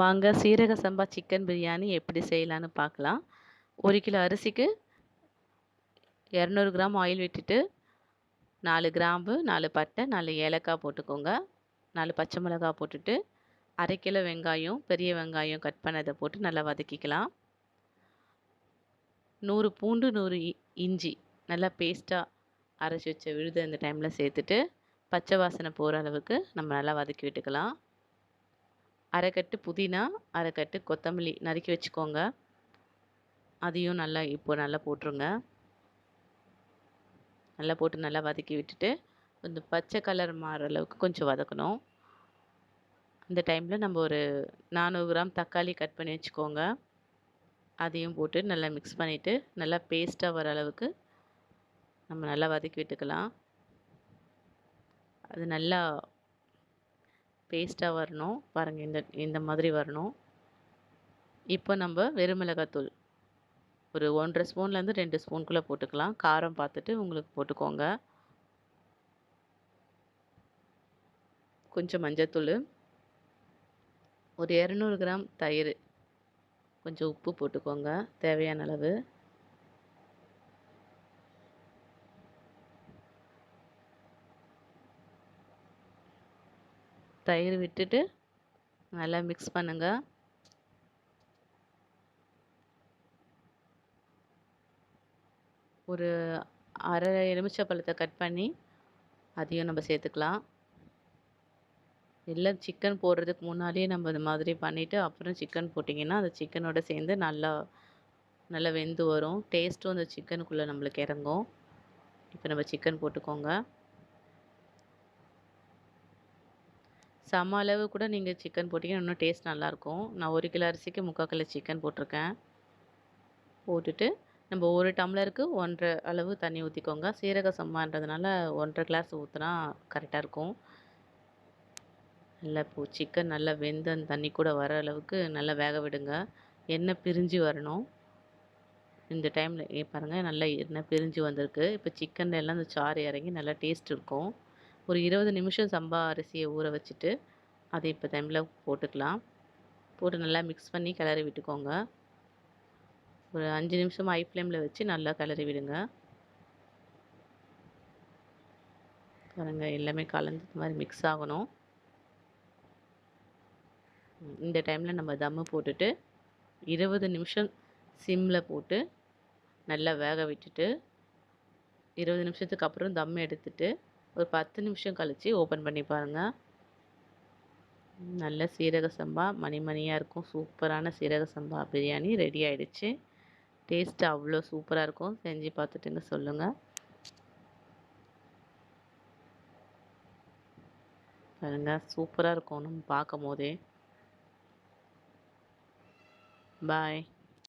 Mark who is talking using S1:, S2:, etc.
S1: வாங்க சீரக சம்பா சிக்கன் பிரியாணி எப்படி செய்யலான்னு பார்க்கலாம். ஒரு கிலோ அரிசிக்கு இரநூறு கிராம் ஆயில் விட்டுட்டு நாலு கிராம்பு நாலு பட்டை நாலு ஏலக்காய் போட்டுக்கோங்க. நாலு பச்சை மிளகாய் போட்டுட்டு அரை கிலோ வெங்காயம் பெரிய வெங்காயம் கட் பண்ணதை போட்டு நல்லா வதக்கிக்கலாம். நூறு பூண்டு நூறு இஞ்சி நல்லா பேஸ்ட்டாக அரைச்சி வச்ச விழுது அந்த டைமில் சேர்த்துட்டு பச்சை வாசனை போகிற அளவுக்கு நம்ம நல்லா வதக்கி விட்டுக்கலாம். அரைக்கட்டு புதினா அரைக்கட்டு கொத்தமல்லி நறுக்கி வச்சுக்கோங்க. அதையும் நல்லா இப்போ நல்லா போட்டுருங்க. நல்லா போட்டு நல்லா வதக்கி விட்டுட்டு கொஞ்சம் பச்சை கலர் மாறுற அளவுக்கு கொஞ்சம் வதக்கணும். அந்த டைமில் நம்ம ஒரு நானூறு கிராம் தக்காளி கட் பண்ணி வச்சுக்கோங்க. அதையும் போட்டு நல்லா மிக்ஸ் பண்ணிவிட்டு நல்லா பேஸ்ட்டாக வர அளவுக்கு நம்ம நல்லா வதக்கி விட்டுக்கலாம். அது நல்லா பேஸ்ட்டாக வரணும். பாருங்கள் இந்த இந்த மாதிரி வரணும். இப்போ நம்ம வெறுமிளகாத்தூள். ஒரு ஒன்றரை ஸ்பூன்லேருந்து ரெண்டு ஸ்பூன்குள்ளே போட்டுக்கலாம். காரம் பார்த்துட்டு உங்களுக்கு போட்டுக்கோங்க. கொஞ்சம் மஞ்சத்தூள். ஒரு இரநூறு கிராம் தயிர். கொஞ்சம் உப்பு போட்டுக்கோங்க தேவையான அளவு. தயிர் விட்டுட்டு நல்லா மிக்ஸ் பண்ணுங்கள் ஒரு அரை எலுமிச்சை பழத்தை கட் பண்ணி அதையும் நம்ம சேர்த்துக்கலாம். இல்லை சிக்கன் போடுறதுக்கு முன்னாடியே நம்ம இந்த மாதிரி பண்ணிவிட்டு அப்புறம் சிக்கன் போட்டிங்கன்னா அந்த சிக்கனோட சேர்ந்து நல்லா நல்லா வெந்து வரும். டேஸ்ட்டும் அந்த சிக்கனுக்குள்ளே நம்மளுக்கு இறங்கும். இப்போ நம்ம சிக்கன் போட்டுக்கோங்க. சம அளவு கூட நீங்கள் சிக்கன் போட்டிங்கன்னா இன்னும் டேஸ்ட் நல்லாயிருக்கும். நான் ஒரு கிலோ அரிசிக்கு முக்கால் கிலோ சிக்கன் போட்டிருக்கேன். போட்டுட்டு நம்ம ஒரு டம்ளருக்கு ஒன்றரை அளவு தண்ணி ஊற்றிக்கோங்க சீரக சம்மான்றதுனால ஒன்றரை கிளாஸ் ஊற்றினா கரெக்டாக இருக்கும். நல்லா இப்போ சிக்கன் நல்லா வெந்து அந்த தண்ணி கூட வர அளவுக்கு நல்லா வேக விடுங்க. எண்ணெய் பிரிஞ்சு வரணும். இந்த டைமில் பாருங்கள் நல்லா எண்ணெய் பிரிஞ்சு வந்திருக்கு. இப்போ சிக்கன்ல எல்லாம் அந்த சாறு இறங்கி நல்லா டேஸ்ட் இருக்கும். ஒரு இருபது நிமிஷம் சம்பா அரிசியை ஊற வச்சுட்டு அதை இப்போ டைமில் போட்டுக்கலாம். போட்டு நல்லா மிக்ஸ் பண்ணி கிளறி விட்டுக்கோங்க. ஒரு அஞ்சு நிமிஷம் ஹை ஃப்ளேமில் வச்சு நல்லா கிளறி விடுங்க. பாருங்கள் எல்லாமே கலந்து மாதிரி மிக்ஸ் ஆகணும். இந்த டைமில் நம்ம தம்மு போட்டுட்டு இருபது நிமிஷம் சிம்மில் போட்டு நல்லா வேக விட்டுட்டு இருபது நிமிஷத்துக்கு அப்புறம் தம் எடுத்துட்டு ஒரு பத்து நிமிஷம் கழித்து ஓப்பன் பண்ணி பாருங்கள் நல்ல சீரக சம்பா மணிமணியாக இருக்கும். சூப்பரான சீரக சம்பா. பிரியாணி ரெடி ஆகிடுச்சு டேஸ்ட்டு அவ்வளோ சூப்பராக இருக்கும். செஞ்சு பார்த்துட்டுங்க சொல்லுங்கள் பாருங்கள் சூப்பராக இருக்கும். நம்ம பார்க்கும் போதே பாய்